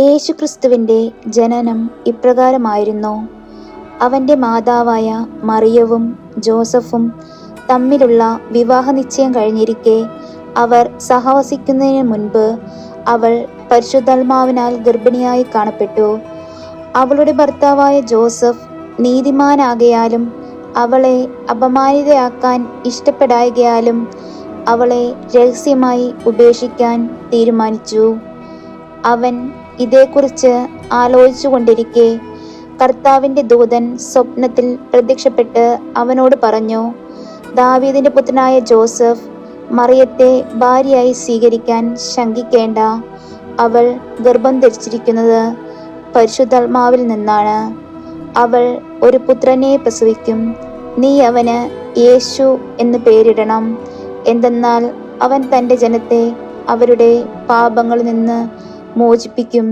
യേശുക്രിസ്തുവിന്റെ ജനനം ഇപ്രകാരമായിരുന്നു. അവന്റെ മാതാവായ മറിയവും ജോസഫും തമ്മിലുള്ള വിവാഹ നിശ്ചയം കഴിഞ്ഞിരിക്കെ അവർ സഹവസിക്കുന്നതിന് മുൻപ് അവൾ പരിശുദ്ധാത്മാവിനാൽ ഗർഭിണിയായി കാണപ്പെട്ടു. അവളുടെ ഭർത്താവായ ജോസഫ് നീതിമാനാകയാലും അവളെ അപമാനിതയാക്കാൻ ഇഷ്ടപ്പെടായകയാലും അവളെ രഹസ്യമായി ഉപേക്ഷിക്കാൻ തീരുമാനിച്ചു. അവൻ ഇതേക്കുറിച്ച് ആലോചിച്ചുകൊണ്ടിരിക്കെ. കർത്താവിന്റെ ദൂതൻ സ്വപ്നത്തിൽ പ്രത്യക്ഷപ്പെട്ട് അവനോട് പറഞ്ഞു ദാവീദിന്റെ പുത്രനായ ജോസഫ് മറിയത്തെ ഭാര്യയായി സ്വീകരിക്കാൻ ശങ്കിക്കേണ്ട. അവൾ ഗർഭം ധരിച്ചിരിക്കുന്നത് പരിശുദ്ധാത്മാവിൽ നിന്നാണ്. അവൾ ഒരു പുത്രനെ പ്രസവിക്കും. നീ അവന് യേശു എന്ന് പേരിടണം. എന്തെന്നാൽ അവൻ തന്റെ ജനത്തെ അവരുടെ പാപങ്ങളിൽ നിന്ന് മോചിപ്പിക്കും.